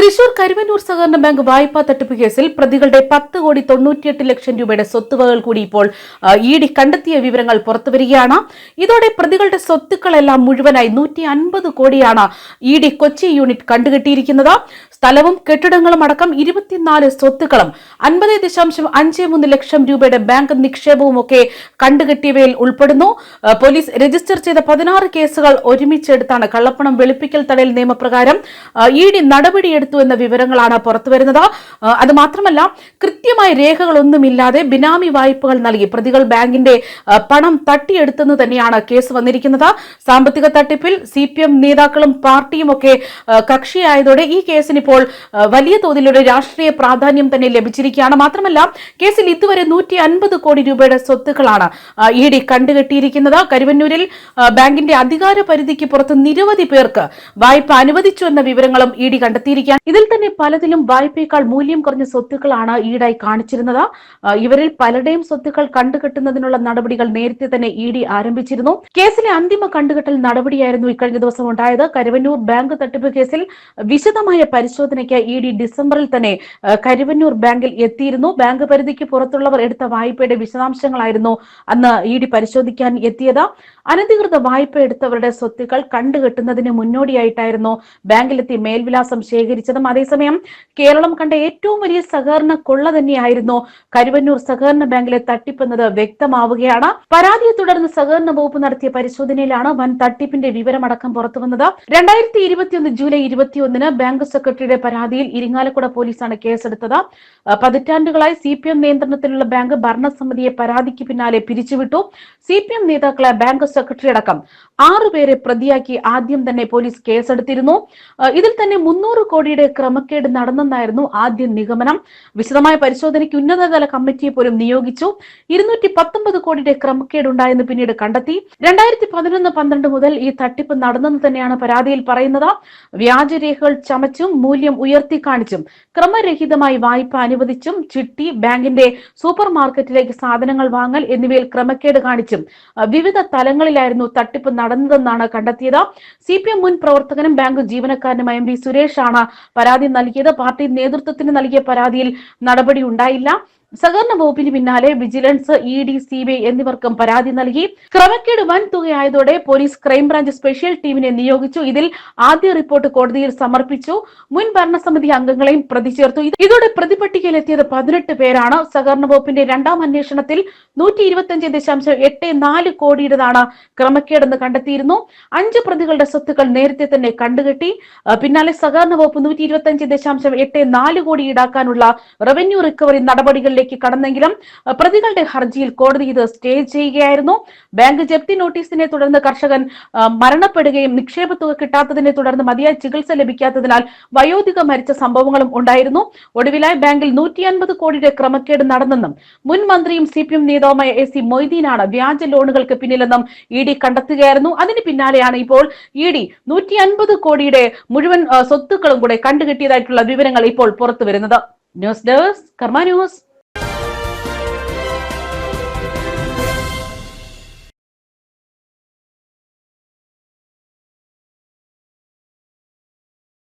തൃശൂർ കരുവന്നൂർ സഹകരണ ബാങ്ക് വായ്പാ തട്ടിപ്പ് കേസിൽ പ്രതികളുടെ പത്ത് കോടി തൊണ്ണൂറ്റിയെട്ട് ലക്ഷം രൂപയുടെ സ്വത്തുവകൾ കൂടി ഇപ്പോൾ ഇ ഡി കണ്ടെത്തിയ വിവരങ്ങൾ പുറത്തുവരികയാണ് ഇതോടെ പ്രതികളുടെ സ്വത്തുക്കളെല്ലാം മുഴുവനായി നൂറ്റി അൻപത് കോടിയാണ് ഇ ഡി കൊച്ചി യൂണിറ്റ് കണ്ടുകെട്ടിയിരിക്കുന്നത്. സ്ഥലവും കെട്ടിടങ്ങളും അടക്കം ഇരുപത്തിനാല് സ്വത്തുക്കളും അൻപത് ദശാംശം അഞ്ച് മൂന്ന് ലക്ഷം രൂപയുടെ ബാങ്ക് നിക്ഷേപവും ഒക്കെ കണ്ടുകെട്ടിയവയിൽ ഉൾപ്പെടുന്നു. പോലീസ് രജിസ്റ്റർ ചെയ്ത പതിനാറ് കേസുകൾ ഒരുമിച്ചെടുത്താണ് കള്ളപ്പണം വെളുപ്പിക്കൽ തടയൽ നിയമപ്രകാരം ഇ ഡി നടപടിയെടുത്തു എന്ന വിവരങ്ങളാണ് പുറത്തു വരുന്നത്. അത് മാത്രമല്ല കൃത്യമായ രേഖകളൊന്നുമില്ലാതെ ബിനാമി വായ്പകൾ നൽകി പ്രതികൾ ബാങ്കിന്റെ പണം തട്ടിയെടുത്തെന്ന് തന്നെയാണ് കേസ് വന്നിരിക്കുന്നത്. സാമ്പത്തിക തട്ടിപ്പിൽ സി പി എം നേതാക്കളും പാർട്ടിയും ഒക്കെ കക്ഷിയായതോടെ ഈ കേസിന് ഇപ്പോൾ വലിയ തോതിലൊരു രാഷ്ട്രീയ പ്രാധാന്യം തന്നെ ലഭിച്ചിരിക്കുകയാണ്. മാത്രമല്ല കേസിൽ ഇതുവരെ നൂറ്റി അൻപത് കോടി രൂപയുടെ സ്വത്തുക്കളാണ് ഇ ഡി കണ്ടുകെട്ടിയിരിക്കുന്നത്. കരുവന്നൂരിൽ ബാങ്കിന്റെ അധികാര പരിധിക്ക് പുറത്ത് നിരവധി പേർക്ക് വായ്പ അനുവദിച്ചു എന്ന വിവരങ്ങളും ഇ ഡി കണ്ടെത്തിയിരിക്കുകയാണ്. ഇതിൽ തന്നെ പലതിലും വായ്പയേക്കാൾ മൂല്യം കുറഞ്ഞ സ്വത്തുക്കളാണ് ഈടായി കാണിച്ചിരുന്നത്. ഇവരിൽ പലരുടെയും സ്വത്തുക്കൾ കണ്ടുകെട്ടുന്നതിനുള്ള നടപടികൾ നേരത്തെ തന്നെ ഇ ഡി ആരംഭിച്ചിരുന്നു. കേസിലെ അന്തിമ കണ്ടുകെട്ടൽ നടപടിയായിരുന്നു ഇക്കഴിഞ്ഞ ദിവസം ഉണ്ടായത്. കരുവന്നൂർ ബാങ്ക് തട്ടിപ്പ് കേസിൽ വിശദമായ പരിശോധനയ്ക്ക് ഇ ഡി ഡിസംബറിൽ തന്നെ കരുവന്നൂർ ബാങ്കിൽ എത്തിയിരുന്നു. ബാങ്ക് പരിധിക്ക് പുറത്തുള്ളവർ എടുത്ത വായ്പയുടെ വിശദാംശങ്ങളായിരുന്നു അന്ന് ഇ ഡി പരിശോധിക്കാൻ എത്തിയത്. അനധികൃത വായ്പ എടുത്തവരുടെ സ്വത്തുക്കൾ കണ്ടുകെട്ടുന്നതിന് മുന്നോടിയായിട്ടായിരുന്നു ബാങ്കിലെത്തി മേൽവിലാസം ശേഖരിച്ചതും അതേസമയം കേരളം കണ്ട ഏറ്റവും വലിയ സഹകരണ കൊള്ള തന്നെയായിരുന്നു കരുവന്നൂർ സഹകരണ ബാങ്കിലെ തട്ടിപ്പെന്നത് വ്യക്തമാവുകയാണ്. പരാതിയെ തുടർന്ന് സഹകരണ വകുപ്പ് നടത്തിയ പരിശോധനയിലാണ് വൻ തട്ടിപ്പിന്റെ വിവരമടക്കം പുറത്തുവന്നത്. രണ്ടായിരത്തി ഇരുപത്തിയൊന്ന് ജൂലൈ ഇരുപത്തിയൊന്നിന് ബാങ്ക് സെക്രട്ടറിയുടെ പരാതിയിൽ ഇരിങ്ങാലക്കുട പോലീസാണ് കേസെടുത്തത്. പതിറ്റാണ്ടുകളായി സി പി എം നിയന്ത്രണത്തിലുള്ള ബാങ്ക് ഭരണസമിതിയെ പരാതിക്ക് പിന്നാലെ പിരിച്ചുവിട്ടു. സി പി എം നേതാക്കളെ ബാങ്ക് സെക്രട്ടറി അടക്കം ആറുപേരെ പ്രതിയാക്കി ആദ്യം തന്നെ പോലീസ് കേസെടുത്തിരുന്നു. ഇതിൽ തന്നെ മുന്നൂറ് കോടിയുടെ ക്രമക്കേട് നടന്നെന്നായിരുന്നു ആദ്യ നിഗമനം. വിശദമായ പരിശോധനയ്ക്ക് ഉന്നതതല കമ്മിറ്റിയെ പോലും നിയോഗിച്ചു. ഇരുന്നൂറ്റി പത്തൊമ്പത് കോടിയുടെ ക്രമക്കേട് ഉണ്ടായെന്ന് പിന്നീട് കണ്ടെത്തി. രണ്ടായിരത്തി പതിനൊന്ന് പന്ത്രണ്ട് മുതൽ ഈ തട്ടിപ്പ് നടന്നെന്ന് തന്നെയാണ് പരാതിയിൽ പറയുന്നത്. വ്യാജരേഖകൾ ചമച്ചും മൂല്യം ഉയർത്തി കാണിച്ചും ക്രമരഹിതമായി വായ്പ അനുവദിച്ചും ചിട്ടി ബാങ്കിന്റെ സൂപ്പർ മാർക്കറ്റിലേക്ക് സാധനങ്ങൾ വാങ്ങൽ എന്നിവയിൽ ക്രമക്കേട് കാണിച്ചും വിവിധ തലങ്ങളിലായിരുന്നു തട്ടിപ്പ് നടന്നതെന്നാണ് കണ്ടെത്തിയത്. സി പി എം മുൻ പ്രവർത്തകനും ബാങ്ക് ജീവനക്കാരനുമായ എം വി സുരേഷ് ആണ് പരാതി നൽകിയത്. പാർട്ടി നേതൃത്വത്തിന് നൽകിയ പരാതിയിൽ നടപടി ഉണ്ടായില്ല. സഹകരണ വകുപ്പിന് പിന്നാലെ vigilance E D C B എന്നിവർക്കും പരാതി നൽകി. ക്രമക്കേട് വൻ തുകയായതോടെ പോലീസ് ക്രൈംബ്രാഞ്ച് സ്പെഷ്യൽ ടീമിനെ നിയോഗിച്ചു. ഇതിൽ ആദ്യ റിപ്പോർട്ട് കോടതിയിൽ സമർപ്പിച്ചു. മുൻ ഭരണസമിതി അംഗങ്ങളെയും പ്രതി ചേർത്തു ഇത് ഇതോടെ പ്രതിപട്ടികയിലെത്തിയത് പതിനെട്ട് പേരാണ്. സഹകരണ വകുപ്പിന്റെ രണ്ടാം അന്വേഷണത്തിൽ നൂറ്റി ഇരുപത്തിയഞ്ച് ദശാംശം എട്ട് നാല് കോടിയുടേതാണ് ക്രമക്കേടെന്ന് കണ്ടെത്തിയിരുന്നു. അഞ്ച് പ്രതികളുടെ സ്വത്തുക്കൾ നേരത്തെ തന്നെ കണ്ടുകെട്ടി. പിന്നാലെ സഹകരണ വകുപ്പ് നൂറ്റി ഇരുപത്തിയഞ്ച് ദശാംശം എട്ട് നാല് കോടി ഈടാക്കാനുള്ള റവന്യൂ റിക്കവറി നടപടികളിലേക്ക് കടന്നെങ്കിലും പ്രതികളുടെ ഹർജിയിൽ കോടതി ഇത് സ്റ്റേ ചെയ്യുകയായിരുന്നു. ബാങ്ക് ജപ്തി നോട്ടീസിനെ തുടർന്ന് കർഷകൻ മരണപ്പെടുകയും നിക്ഷേപ തുക കിട്ടാത്തതിനെ തുടർന്ന് മതിയായ ചികിത്സ ലഭിക്കാത്തതിനാൽ വയോധിക മരിച്ച സംഭവങ്ങളും ഉണ്ടായിരുന്നു. ഒടുവിലായി ബാങ്കിൽ നൂറ്റി അൻപത് കോടിയുടെ ക്രമക്കേട് നടന്നെന്നും മുൻ മന്ത്രിയും സി പി എം നേതാവുമായ എ സി മൊയ്തീനാണ് വ്യാജ ലോണുകൾക്ക് പിന്നിലെന്നും ഇ ഡി കണ്ടെത്തുകയായിരുന്നു. അതിന് പിന്നാലെയാണ് ഇപ്പോൾ ഇ ഡി നൂറ്റി അൻപത് കോടിയുടെ മുഴുവൻ സ്വത്തുക്കളും കൂടെ കണ്ടുകിട്ടിയതായിട്ടുള്ള വിവരങ്ങൾ ഇപ്പോൾ പുറത്തു വരുന്നത് ന്യൂസ് ഡെസ്ക് കർമ്മ ന്യൂസ്.